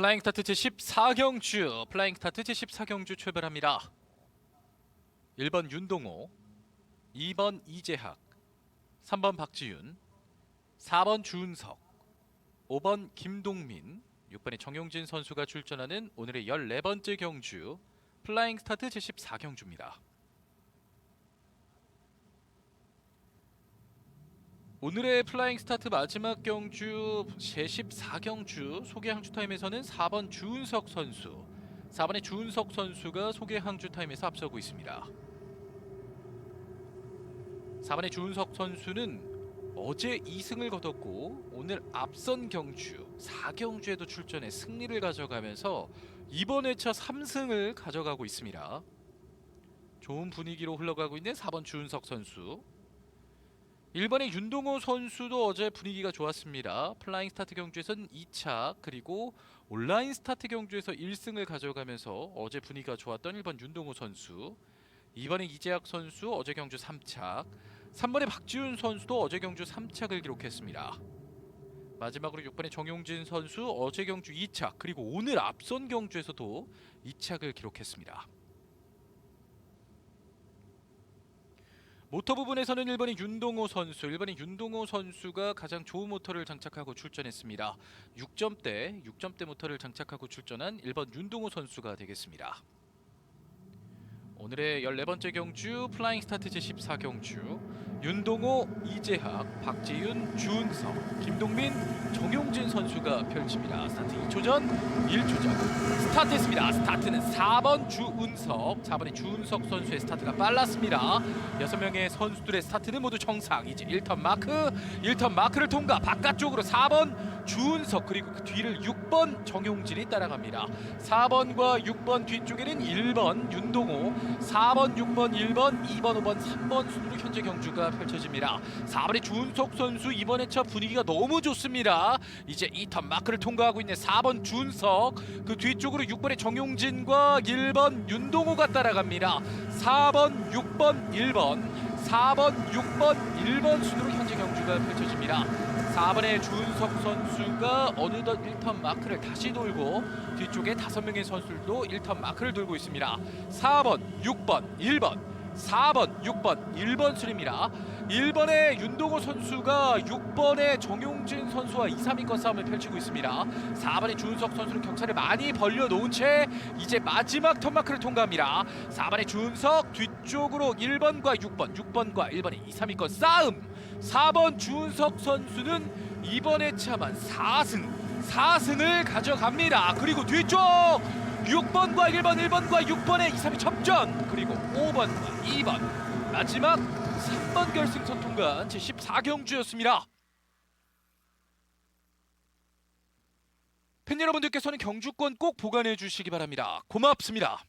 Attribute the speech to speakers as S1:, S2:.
S1: 플라잉 스타트 제14경주 플라잉 스타트 제14경주 출발합니다. 1번 윤동호 2번 이재학 3번 박지윤 4번 주은석 5번 김동민 6번의 정용진 선수가 출전하는 오늘의 14번째 경주 플라잉 스타트 제14경주입니다. 오늘의 플라잉 스타트 마지막 경주 제14경주 소개 항주 타임에서는 4번 주은석 선수 4번의 주은석 선수가 소개 항주 타임에서 앞서고 있습니다. 4번의 주은석 선수는 어제 2승을 거뒀고 오늘 앞선 경주 4경주에도 출전해 승리를 가져가면서 이번 회차 3승을 가져가고 있습니다. 좋은 분위기로 흘러가고 있는 4번 주은석 선수 1번의 윤동호 선수도 어제 분위기가 좋았습니다. 플라잉 스타트 경주에서는 2차 그리고 온라인 스타트 경주에서 1승을 가져가면서 어제 분위기가 좋았던 1번 윤동호 선수 2번의 이재학 선수 어제 경주 3착 3번의 박지훈 선수도 어제 경주 3착을 기록했습니다. 마지막으로 6번의 정용진 선수 어제 경주 2착 그리고 오늘 앞선 경주에서도 2착을 기록했습니다. 모터 부분에서는 1번의 윤동호 선수, 1번의 윤동호 선수가 가장 좋은 모터를 장착하고 출전했습니다. 6점대, 6점대 모터를 장착하고 출전한 1번 윤동호 선수가 되겠습니다. 오늘의 14번째 경주 플라잉 스타트 제14 경주 윤동호, 이재학, 박지윤, 주은석, 김동민, 정용진 선수가 펼칩니다. 스타트 2초 전, 1초 전 스타트했습니다. 스타트는 4번 주은석, 4번의 주은석 선수의 스타트가 빨랐습니다. 6명의 선수들의 스타트는 모두 정상. 이제 1턴 마크, 1턴 마크를 통과 바깥쪽으로 4번 주은석 그리고 그 뒤를 6번 정용진이 따라갑니다. 4번과 6번 뒤쪽에는 1번 윤동호, 4번, 6번, 1번, 2번, 5번, 3번 순으로 현재 경주가 펼쳐집니다. 4번의 주은석 선수 이번 회차 분위기가 너무 좋습니다. 이제 2턴 마크를 통과하고 있는 4번 준석 그 뒤쪽으로 6번의 정용진과 1번 윤동호가 따라갑니다. 4번, 6번, 1번, 4번, 6번, 1번 순으로 경주가 펼쳐집니다. 4번의 주은석 선수가 어느덧 1턴 마크를 다시 돌고 뒤쪽에 5명의 선수들도 1턴 마크를 돌고 있습니다. 4번, 6번, 1번, 4번, 6번, 1번 순입니다. 1번의 윤동호 선수가 6번의 정용진 선수와 2, 3위권 싸움을 펼치고 있습니다. 4번의 주은석 선수는 격차를 많이 벌려놓은 채 이제 마지막 턴마크를 통과합니다. 4번의 주은석 뒤쪽으로 1번과 6번, 6번과 1번의 2, 3위권 싸움. 4번 주은석 선수는 이번에 차만 4승, 4승을 가져갑니다. 그리고 뒤쪽 6번과 1번, 1번과 6번의 2, 3위 접전 그리고 5번과 2번 마지막 3번 결승선 통과한 제14경주였습니다. 팬 여러분들께서는 경주권 꼭 보관해 주시기 바랍니다. 고맙습니다.